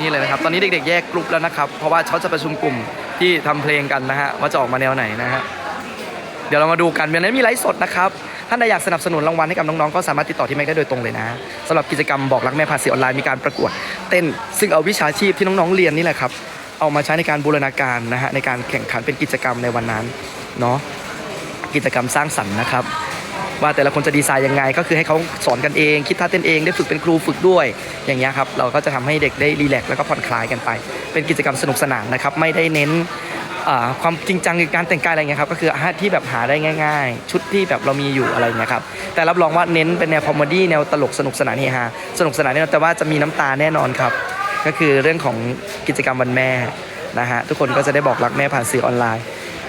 นี่เลยนะครับ ตอนนี้เด็กๆแยกกลุ่มแล้วนะครับ เพราะว่าเขาจะประชุมกลุ่มที่ทำเพลงกันนะฮะว่าจะออกมาแนวไหนนะฮะเดี๋ยวเรามาดูกันวันนี้มีไลฟ์สดนะครับท่านใดอยากสนับสนุนรางวัลให้กับน้องๆก็สามารถติดต่อที่แม็กได้โดยตรงเลยนะสำหรับกิจกรรมบอกรักแม่ภาษีออนไลน์มีการประกวด เต้นซึ่งเอาวิชาชีพที่น้องๆเรียนนี่แหละครับเอามาใช้ในการบูรณาการนะฮะในการแข่งขันเป็นกิจกรรมในวันนั้นเนาะกิจกรรมสร้างสรรค์นะครับ ว่าแต่ละคนจะดีไซน์ยังไง ก็คือให้เขาสอนกันเอง คิดท่าเต้นเองได้ฝึกเป็นครูฝึกด้วยอย่างเงี้ยครับเราก็จะทำให้เด็กได้รีแลกซ์แล้วก็ผ่อนคลายกันไป เป็นกิจกรรมสนุกสนานนะครับไม่ได้เน้นความจริงจังในการแต่งกายอะไรเงี้ยครับก็คือหาที่แบบหาได้ง่าย ๆ ชุดที่แบบเรามีอยู่อะไรเงี้ยครับแต่รับรองว่าเน้นเป็นแนวคอมเมดี้แนวตลกสนุกสนานเฮฮาสนุกสนานแน่นอนแต่ว่าจะมีน้ำตาแน่นอนครับ ก็คือเรื่องของกิจกรรมวันแม่นะฮะทุกคนก็จะได้บอกรักแม่ผ่านสื่อออนไลน์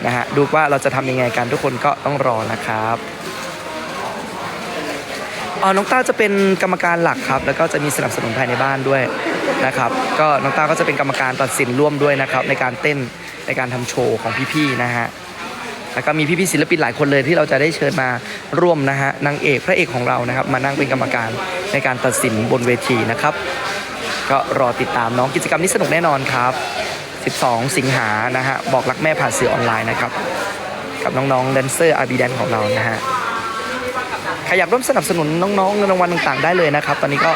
นะฮะดูว่าเราจะทำยังไงกันทุกคนก็ต้องรอนะครับ อ๋อน้องต้าจะเป็นกรรมการหลักครับ แล้วก็จะมีสนับสนุนภายในบ้านด้วยนะครับ ก็น้องต้าก็จะเป็นกรรมการตัดสินร่วมด้วยนะครับ ในการเต้นในการทำโชว์ของพี่ๆนะฮะแล้วก็มีพี่ๆศิลปินหลายคนเลยที่เราจะได้เชิญมาร่วมนะฮะนางเอกพระเอกของเรานะครับ มานั่งเป็นกรรมการในการตัดสินบนเวทีนะครับ ก็รอติดตามน้องกิจกรรมนี้สนุกแน่นอนครับ 12 สิงหานะฮะบอกรักแม่ผ่านสื่อออนไลน์นะครับ กับน้องๆแดนเซอร์อาร์บีแดนของเรานะฮะ ใครอยากร่วมสนับสนุนน้องๆเงินรางวัลต่างๆ ได้เลยนะครับ ตอนนี้ก็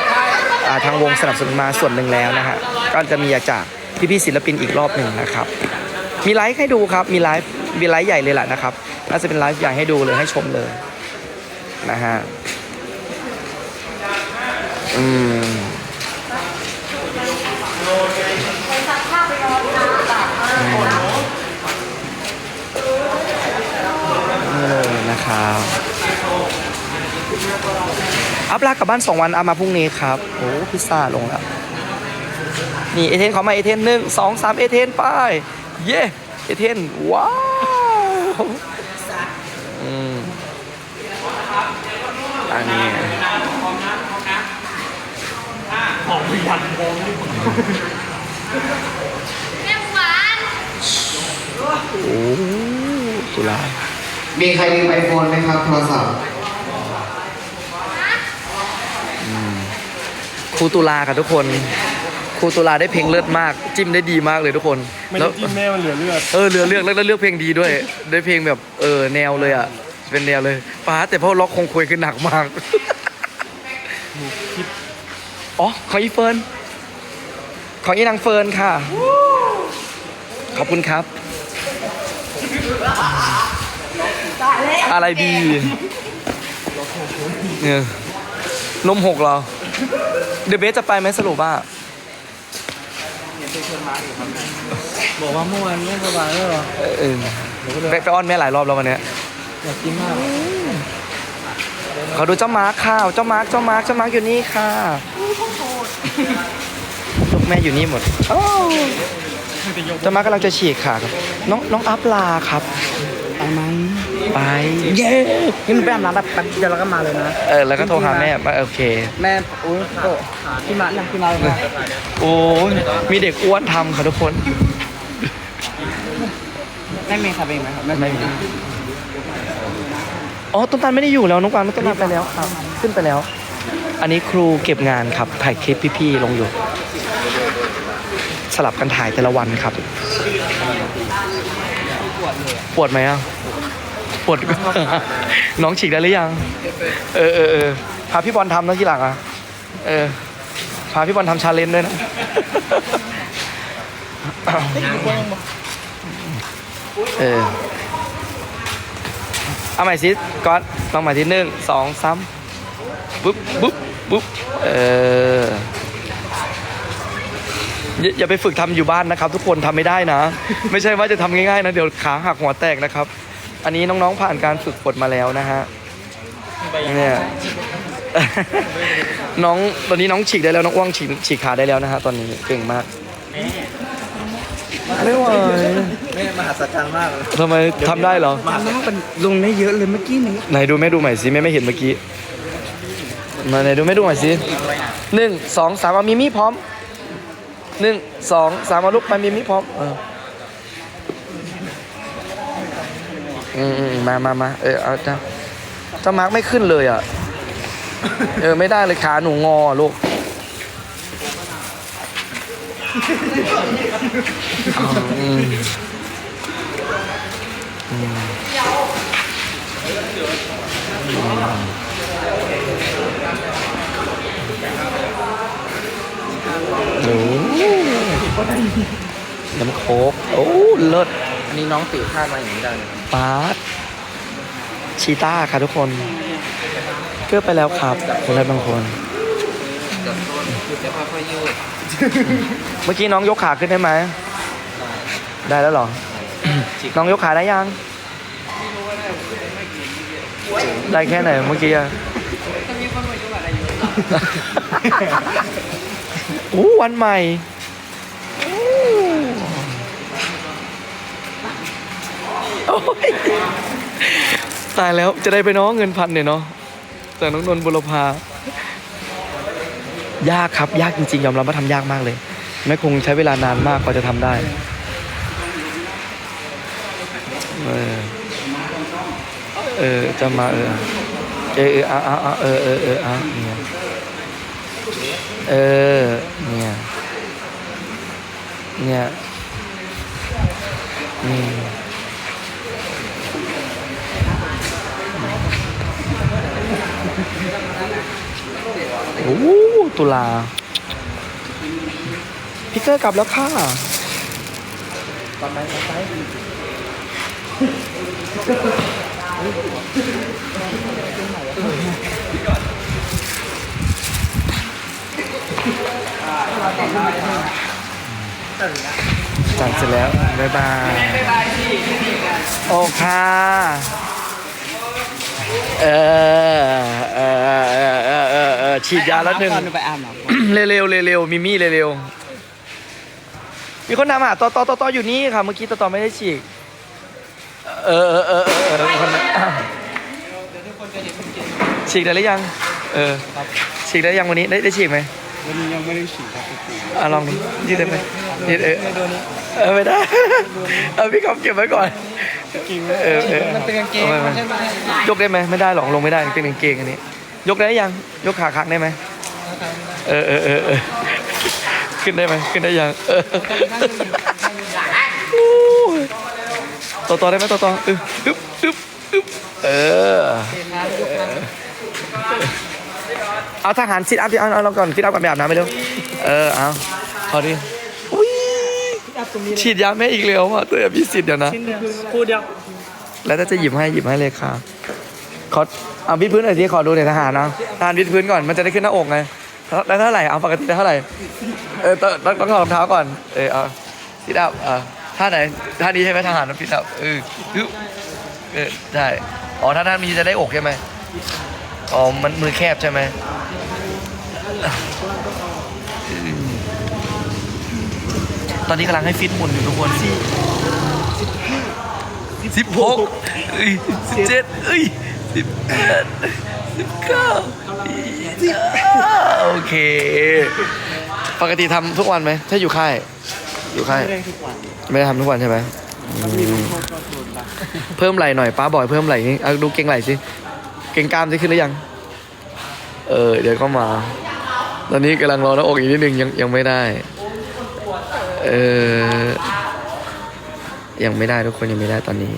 ทางวงสนับสนุนมาส่วนหนึ่งแล้วนะฮะก็จะมีจากพี่ๆศิลปินอีกรอบหนึ่งนะครับ มีไลฟ์ให้ดูครับ มีไลฟ์มีไลฟ์ใหญ่เลยแหละนะครับน่าจะเป็นไลฟ์ใหญ่ให้ดูเลยให้ชมเลยนะฮะอืมอืมนี่เลยนะครับ อัพลากลับบ้านสองวันเอามาพรุ่งนี้ครับ โอ้พิซซ่าลงแล้ว นี่เอเทนเขามาเอเทนหนึ่งสองสามเอเทนไป เย่เอเทน ว้าวอืมอันนี้แม่หวานโอ้ตุลามีใครลืมไอโฟนไหมครับโทรศัพท์ ครูตุลาค่ะทุกคนครูตุลาได้เพลงเลิศมาก จิ้มได้ดีมากเลยทุกคนไม่แล้ได้วจิ้มแม่มันเหลือเลือดเออเรือเลือกแล้วแล้วเลือกเพลงดีด้วย ได้เพลงแบบเออแนวเลยอะเป็นแนวเลยป้าแต่พ่อล็อกคงคุยคือหนักมากอ๋อของอีเฟิร์นของอีนางเฟิร์นค่ะ ขอบคุณครับ อะไรดีเนี่ยนมหกเหรอ เดอะเบสจะไปไหมสรุปว่า บอกว่าเมื่อวานไม่สบายเลยเหรอเออเออไปไปอ้อนแม่หลายรอบแล้ววันเนี้ยอยากกินมากขอดูเจ้ามาร์คค่ะเจ้ามาร์คเจ้ามาร์คเจ้ามาร์คอยู่นี่ค่ะลูกแม่อยู่นี่หมดโอ้เจ้ามาร์คกำลังจะฉีกค่ะครับ น้องน้องอัพลาครับไปไหม ไป เย้นี่มันไปอาบน้ำแบบแป๊บเดียวแล้วก็มาเลยนะ เออ แล้วก็โทรหาแม่ว่าโอเค แม่โอ้ยโตพี่มายังพี่มาเลยนะโอ้ยมีเด็กอ้วนทำค่ะทุกคนแม่เมย์ทำเองไหมครับไม่มีอ๋อต้นตันไม่ได้อยู่แล้วน้องปานต้นตันไปแล้วครับ ขึ้นไปแล้ว อันนี้ครูเก็บงานครับถ่ายคลิปพี่ๆลงอยู่ สลับกันถ่ายแต่ละวันครับ ปวดไหมอะ ปวด น้องฉีกได้หรือยัง เออเออเออพาพี่บอลทำนะทีหลังอะ เออ พาพี่บอลทำชาเลนจ์ด้วยนะ เออ เอาใหม่สิก๊อตลองใหม่ทีหนึ่งสองสามปุ๊บปุ๊บปุ๊บเอออย่าไปฝึกทำอยู่บ้านนะครับ ทุกคนทำไม่ได้นะ ไม่ใช่ว่าจะทำง่ายๆนะ เดี๋ยวขาหักหัวแตกนะครับ อันนี้น้องๆผ่านการฝึกฝนมาแล้วนะฮะเนี่ย น้องตอนนี้น้องฉีกได้แล้วน้องอ้วงฉีกฉีกขาได้แล้วนะฮะตอนนี้เก่งมากไม่ไหวแม่มหัศจรรย์มากเลยทำไมทำได้เหรอมันมันลงได้เยอะเลยเมื่อกี้นี้ไหนดูแม่ดูใหม่สิแม่ไม่เห็นเมื่อกี้มาไหนดูแม่ดูใหม่สิหนึ่งสองสามเอามีมี่พร้อมหนึ่งสองสามเอาลูกไปมีมี่พร้อมเอืมอืมมามามาเออเอาจ้าเจ้ามาร์กไม่ขึ้นเลยอะ เออไม่ได้เลยขาหนูงอลูกอืมอืมโอ้น้ำโคกโอ้เลิศ นนี้น้องติพลาดมาอย่างนี้ได้เลยปาร์ตชีต้าค่ะทุกคนเพื่อไปแล้วครับคนแรกบางคน จับต้นคือจะค่อยๆยืดเมื่อกี้น้องยกขาขึ้นได้ไหม ได้แล้วเหรอ น้องยกขาได้ยัง ได้แค่ไหนเมื่อกี้อะอู้วันใหม่ โอ้ยตายแล้วจะได้ไปน้องเงินพันเนี่ยเนาะแต่น้องนนท์บุรพายากครับ ยากจริงๆ ยอมรับว่าทำยากมากเลย แม่คงใช้เวลานานมากกว่าจะทำได้เออเออจะมาเออเออเออเออเออเออเออเนี่ยเออเนี่ยเนี่ยนี่ โอ้ตุลาพี่เกอร์กลับแล้วค่ะจัดเสร็จแล้ว บ๊ายบาย โอ้ค่ะ เออเออเออเออเออเออฉีดยาแล้วหนึ่ง ไปอาบน้ำเร็วๆเร็วๆมิมี่เร็วๆมีคนถามหาต่อต่อต่อต่ออยู่นี่ค่ะ เมื่อกี้ต่อต่อไม่ได้ฉีก เออเออเออเออเออมีคนฉีกได้หรือยัง เออฉีกได้ยังวันนี้ได้ได้ฉีกไหมวันนี้ยังไม่ได้ฉีดครับอะลองดูยืดได้ไหมยืดเออ เออไม่ได้ เอาพี่คำเก็บไว้ก่อน เออเออมันเป็นกางเกงอาไว้ไม่ใช่ไหมยกได้ไหมไม่ได้หรอกลงไม่ได้เป็นกางเกงอันนี้ ยกได้ยังยกขาคักได้ไหมเออเออเออเออขึ้นได้ไหมขึ้นได้ยังเออโอ้ยต่อต่อได้ไหมต่อต่ออึ๊บอึ๊บอึ๊บอึ๊บเออเอาทหารซิทอัพดิเอาเอาลองก่อนซิทอัพก่อนไปอาบน้ำไปเร็วเออเอาเอาดิอุ้ย ฉีดยาแม่อีกแล้วอะตัวแบบพิสิทธิ์เดี๋ยวนะพูดเดียวแล้วถ้าจะหยิบให้หยิบให้เลยค่ะขอเอาวิดพื้นหน่อยสิขอดูหน่อยทหารนะทหารวิดพื้นก่อนมันจะได้ขึ้นหน้าอกไงแล้วเท่าไหร่เอาปกติได้เท่าไหร่เออต้องต้องต้องถอดรองเท้าก่อนเออเอาพิดอัพอะท่าไหนท่านี้ใช่ไหมทหารพิดอัพเออฮึบเออใช่อ๋อถ้าท่านมีจะได้อกใช่ไหมอ๋อมันมือแคบใช่ไหม ตอนนี้กำลังให้ฟิตหุ่นอยู่ทุกคนสิสิบหกเอ้ยสิบเจ็ดเอ้ยสิบแปดสิบเก้าสิบโอเค ปกติทำทุกวันไหม ถ้าอยู่ค่าย อยู่ค่าย ไม่ได้ทุกวัน ไม่ได้ทำทุกวันใช่ไหมอืมโทษก็โดนไปเพิ่มไหล่หน่อยป้าบอยเพิ่มไหล่นี่เอาดูเก่งไหล่สิ เก่งกล้ามจะขึ้นหรือยัง เออ เดี๋ยวก็มา ตอนนี้กำลังรอหน้าอกอีกนิดนึงยังยังไม่ได้ เออ ยังไม่ได้ทุกคนยังไม่ได้ตอนนี้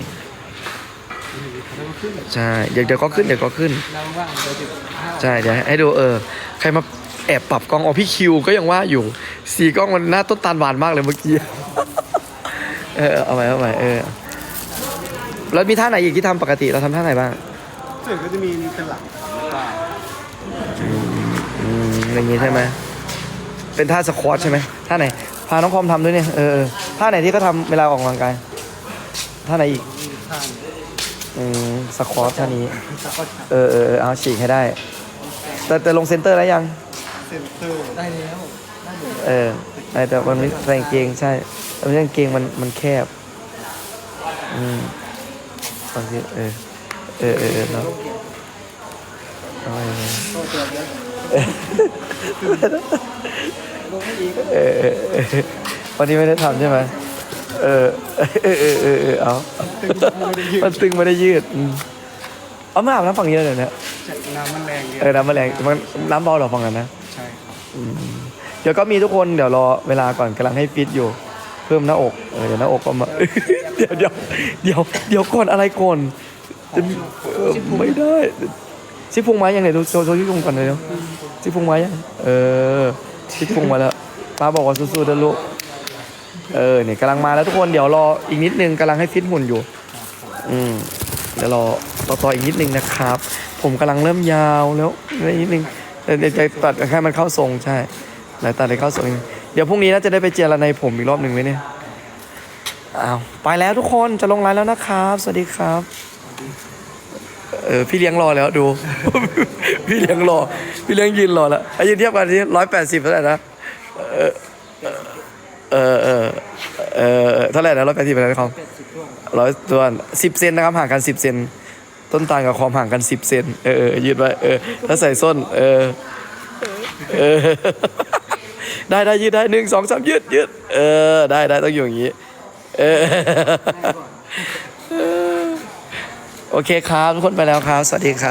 ใช่เดี๋ยวเดี๋ยวก็ขึ้นเดี๋ยวก็ขึ้น เราว่างเดี๋ยวจะห้าใช่เดี๋ยวให้ดูเออ ใครมาแอบปรับกล้องอ๋อพี่คิวก็ยังว่าอยู่ สีกล้องมันหน้าต้นตาลหวานมากเลยเมื่อกี้ เออเอาใหม่เอาใหม่เออ แล้วมีท่าไหนอีกที่ทำปกติเราทำท่าไหนบ้างส่วนก็จะมีเป็นหลังแล้วก็อืมอย่างงี้ใช่ไหมเป็นท่าสควอตใช่ไหมท่าไหน พาน้องคอมทำด้วยเนี่ยเออเออท่าไหนที่เขาทำเวลาออกกำลังกายท่าไหนอีกมีท่านอืมสควอตท่านี้แล้วก็เออเออเออเอาฉีกให้ได้ แต่แต่ลงเซนเตอร์แล้วยังเซ็นเตอร์ได้แล้วเออไอแต่มันไม่ใส่กางเกงใช่แต่ไม่ใช่กางเกงมันมันแคบอืมบางทีเออเออเออเออแล้วเอาไปเลย เออเออวันนี้ไม่ได้ทำใช่ไหมเออเออเออเออเออเอามันตึงไม่ได้ยืดอืมเอามาอาบน้ำฝั่งนี้เลยเดี๋ยวนี้จากน้ำมันแรงเยเออน้ำแมลงมันน้ำเบาหรอฝั่งนั้นนะใช่ครับเดี๋ยวก็มีทุกคนเดี๋ยวรอเวลาก่อนกำลังให้ฟิตอยู่ เพิ่มหน้าอกเออเดี๋ยวหน้าอกก็มาเดี๋ยวเดี๋ยวเดี๋ยวเดี๋ยวก่อนอะไรก่อนจะไม่ได้ซิพุงไม้ยังไงดูโชว์โชว์ซิพุงก่อนเลยเดี๋ยวซิพุงไม้ยังเออ ซิพุงมาแล้วป้าบอกว่าสู้ๆนะลูกเออเนี่ยกำลังมาแล้วทุกคนเดี๋ยวรออีกนิดนึงกำลังให้ฟิตหุ่นอยู่ อืมเดี๋ยวรอต่อต่ออีกนิดนึงนะครับ ผมกำลังเริ่มยาวแล้วอีกนิดนึงเดี๋ยวจะตัดให้มันเข้าทรงใช่ไหนตัดให้เข้าทรงเดี๋ยวพรุ่งนี้น่าจะได้ไปเจรในผมอีกรอบหนึ่งไหมเนี่ยอ้าวไปแล้วทุกคนจะลงไลน์แล้วนะครับ สวัสดีครับ เออพี่เลี้ยงรอแล้วดู พี่เลี้ยงรอ พี่เลี้ยงยืนรอแล้วไอ้ยืนเทียบกันที่ร้อยแปดสิบเท่าไหร่นะเออเออเออเออเท่าไหร่นะร้อยแปดสิบอะไหรนะครับร้อยตัวสิบเซนนะครับห่างกันสิบเซนต้นตาลกับความห่างกันสิบเซนเออเออยืดไว้เออแล้วใส่ส้น เออเออได้ได้ยืดได้หนึ่งสองสามยืดยืดเออได้ได้ต้องอยู่อย่างนี้ เออ โอเคครับ ทุกคนไปแล้วครับ สวัสดีครับ